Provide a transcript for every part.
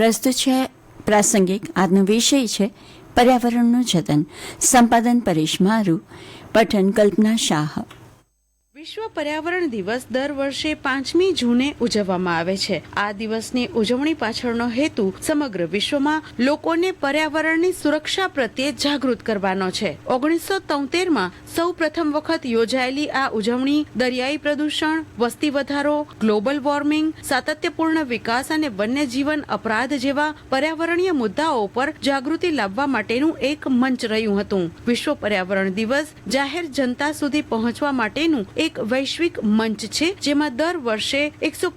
પ્રસ્તુત છે પ્રાસંગિક આજનો વિષય છે પર્યાવરણનું જતન. સંપાદન પરેશ મારું પઠન કલ્પના શાહ. વિશ્વ પર્યાવરણ દિવસ દર વર્ષે પાંચમી જૂને ઉજવવામાં આવે છે. આ દિવસની ઉજવણી પાછળનો હેતુ સમગ્ર વિશ્વમાં લોકોને પર્યાવરણની સુરક્ષા પ્રત્યે જાગૃત કરવાનો છે. ઓગણીસો તોતેરમાં સૌ પ્રથમ વખત યોજાયેલી આ ઉજવણી દરિયાઈ પ્રદૂષણ, વસ્તી વધારો, ગ્લોબલ વોર્મિંગ, સાતત્યપૂર્ણ વિકાસ અને વન્યજીવન અપરાધ જેવા પર્યાવરણીય મુદ્દાઓ પર જાગૃતિ લાવવા માટેનું એક મંચ રહ્યું હતું. વિશ્વ પર્યાવરણ દિવસ જાહેર જનતા સુધી પહોંચવા માટેનું એક વૈશ્વિક મંચ છે, જેમાં દર વર્ષે એકસો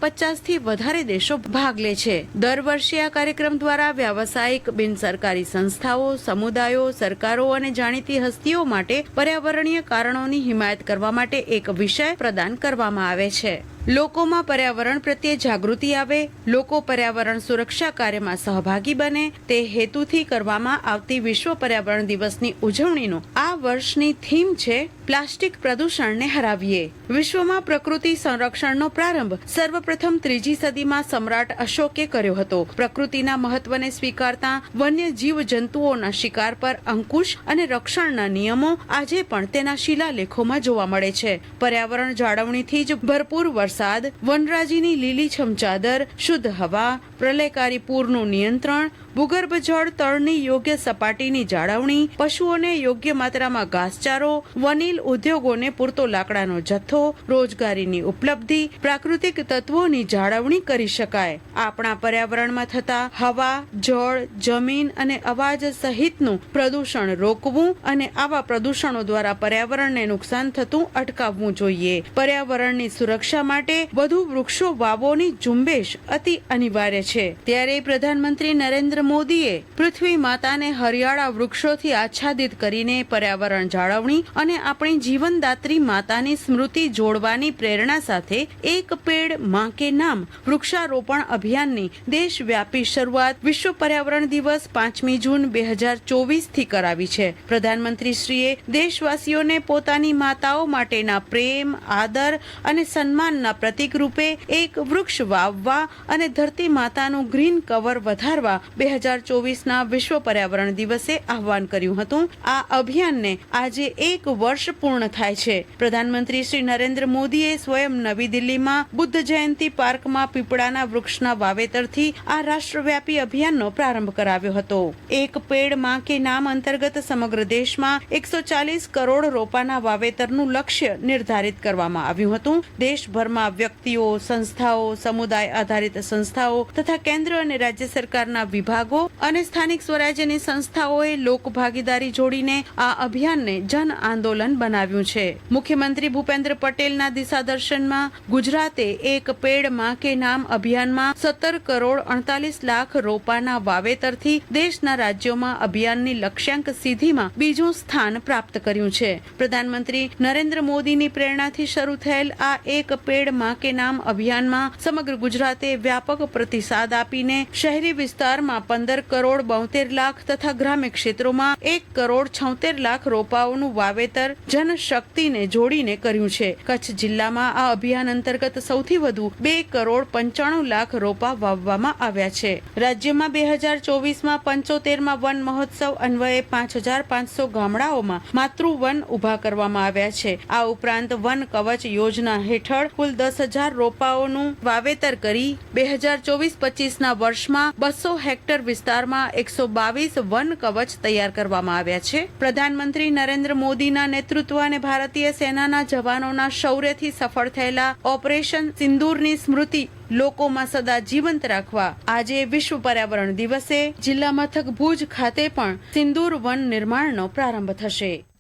થી વધારે દેશો ભાગ લે છે. દર વર્ષે આ કાર્યક્રમ દ્વારા વ્યાવસાયિક, બિનસરકારી સંસ્થાઓ, સમુદાયો, સરકારો અને જાણીતી હસ્તીઓ માટે પર્યાવરણીય કારણોની હિમાયત કરવા માટે એક વિષય પ્રદાન કરવામાં આવે છે. લોકોમાં પર્યાવરણ પ્રત્યે જાગૃતિ આવે, લોકો પર્યાવરણ સુરક્ષા કાર્યમાં સહભાગી બને, તે હેતુથી કરવામાં આવતી વિશ્વ પર્યાવરણ દિવસની ઉજવણીનો આ વર્ષની થીમ છે પ્લાસ્ટિક પ્રદૂષણને હરાવીએ. વિશ્વમાં પ્રકૃતિ સંરક્ષણનો પ્રારંભ સર્વપ્રથમ ત્રીજી સદીમાં સમ્રાટ અશોકે કર્યો હતો. પ્રકૃતિના મહત્વને સ્વીકારતા વન્ય જીવ જંતુઓના શિકાર પર અંકુશ અને રક્ષણના નિયમો આજે પણ તેના શિલાલેખોમાં જોવા મળે છે. પર્યાવરણ જાળવણીથી જ ભરપૂર વરસાદ, વનરાજીની લીલીછમ ચાદર, શુદ્ધ હવા પ્રલયકારી પૂરનું નિયંત્રણ, ભૂગર્ભ જળ તળની યોગ્ય સપાટીની જાળવણી, પશુઓને યોગ્ય માત્રામાં ઘાસચારો, વનિલ ઉદ્યોગોને પૂરતો લાકડાનો જથ્થો, રોજગારીની ઉપલબ્ધિ, પ્રાકૃતિક તત્વોની જાળવણી કરી શકાય. આપણા પર્યાવરણમાં થતા હવા, જળ, જમીન અને અવાજ સહિતનું પ્રદૂષણ રોકવું અને આવા પ્રદૂષણો દ્વારા પર્યાવરણને નુકસાન થતું અટકાવવું જોઈએ. પર્યાવરણની સુરક્ષા માટે વધુ વૃક્ષો વાવોની ઝુંબેશ અતિ અનિવાર્ય છે. ત્યારે પ્રધાનમંત્રી નરેન્દ્ર મોદીએ પૃથ્વી માતાને હરિયાળા વૃક્ષોથી આચ્છાદિત કરીને પર્યાવરણ જાળવણી અને આપણી જીવનદાત્રી માતાની સ્મૃતિ જોડવાની પ્રેરણા સાથે એક પેડમાં કે નામ વૃક્ષારોપણ અભિયાનની દેશવ્યાપી શરૂઆત વિશ્વ પર્યાવરણ દિવસ પાંચમી જૂન બે હજાર ચોવીસથી કરાવી છે. પ્રધાનમંત્રીશ્રીએ દેશવાસીઓને પોતાની માતાઓ માટેના પ્રેમ, આદર અને સન્માનના પ્રતિક રૂપે એક વૃક્ષ વાવવા અને ધરતી માતાનું ગ્રીન કવર વધારવા બે હજાર ચોવીસના વિશ્વ પર્યાવરણ દિવસે આહવાન કર્યું હતું. આ અભિયાનને આજે એક વર્ષ પૂર્ણ થાય છે. પ્રધાનમંત્રી શ્રી નરેન્દ્ર મોદીએ સ્વયં નવી દિલ્હીમાં બુદ્ધ જયંતિ પાર્કમાં પીપળાના વૃક્ષના વાવેતરથી આ રાષ્ટ્રવ્યાપી અભિયાનનો પ્રારંભ કરાવ્યો હતો. એક પેડમાં કે નામ અંતર્ગત સમગ્ર દેશમાં એકસો ચાલીસ કરોડ રોપાના વાવેતરનું લક્ષ્ય નિર્ધારિત કરવામાં આવ્યું હતું. દેશભરમાં વ્યક્તિઓ, સંસ્થાઓ, સમુદાય આધારિત સંસ્થાઓ તથા કેન્દ્ર અને રાજ્ય સરકારના વિભાગો અને સ્થાનિક સ્વરાજ્યની સંસ્થાઓએ લોકભાગીદારી જોડીને આ અભિયાનને જન આંદોલન બનાવ્યું છે. મુખ્યમંત્રી ભૂપેન્દ્ર પટેલના દિશાદર્શનમાં ગુજરાતે એક પેડમાં કે નામ અભિયાનમાં સત્તર કરોડ અડતાલીસ લાખ રોપાના વાવેતરથી દેશના રાજ્યોમાં અભિયાનની લક્ષ્યાંક સિદ્ધિમાં બીજું સ્થાન પ્રાપ્ત કર્યું છે. પ્રધાનમંત્રી નરેન્દ્ર મોદીની પ્રેરણાથી શરૂ થયેલ આ એક પેડમાં કે નામ અભિયાનમાં સમગ્ર ગુજરાતે વ્યાપક પ્રતિસાદ આપીને શહેરી વિસ્તારમાં પંદર કરોડ બોતેર લાખ તથા ગ્રામ્ય ક્ષેત્રોમાં એક કરોડ છોતેર લાખ રોપાઓનું વાવેતર જનશક્તિને જોડીને કર્યું છે. કચ્છ જિલ્લામાં આ અભિયાન અંતર્ગત સૌથી વધુ બે કરોડ પંચાણું લાખ રોપા વાવવામાં આવ્યા છે. રાજ્યમાં બે હજાર ચોવીસમાં પંચોતેરમાં વન મહોત્સવ, અન્વયે પાંચ હજાર પાંચસો ગામડાઓમાં માતૃવન ઊભા કરવામાં આવ્યા છે. આ ઉપરાંત વન કવચ યોજના હેઠળ કુલ દસ હજાર રોપાઓનું વાવેતર કરી બે હજાર ચોવીસ પચીસના વર્ષમાં બસો હેક્ટર વિસ્તારમાં એકસો બાવીસ વન કવચ તૈયાર કરવામાં આવ્યા છે. પ્રધાનમંત્રી નરેન્દ્ર મોદીના નેતૃત્વ અને ભારતીય સેનાના જવાનોના શૌર્યથી સફળ થયેલા ઓપરેશન સિંદૂરની સ્મૃતિ લોકોમાં સદા જીવંત રાખવા આજે વિશ્વ પર્યાવરણ દિવસે જિલ્લા મથક ભુજ ખાતે પણ સિંદૂર વન નિર્માણનો પ્રારંભ થશે.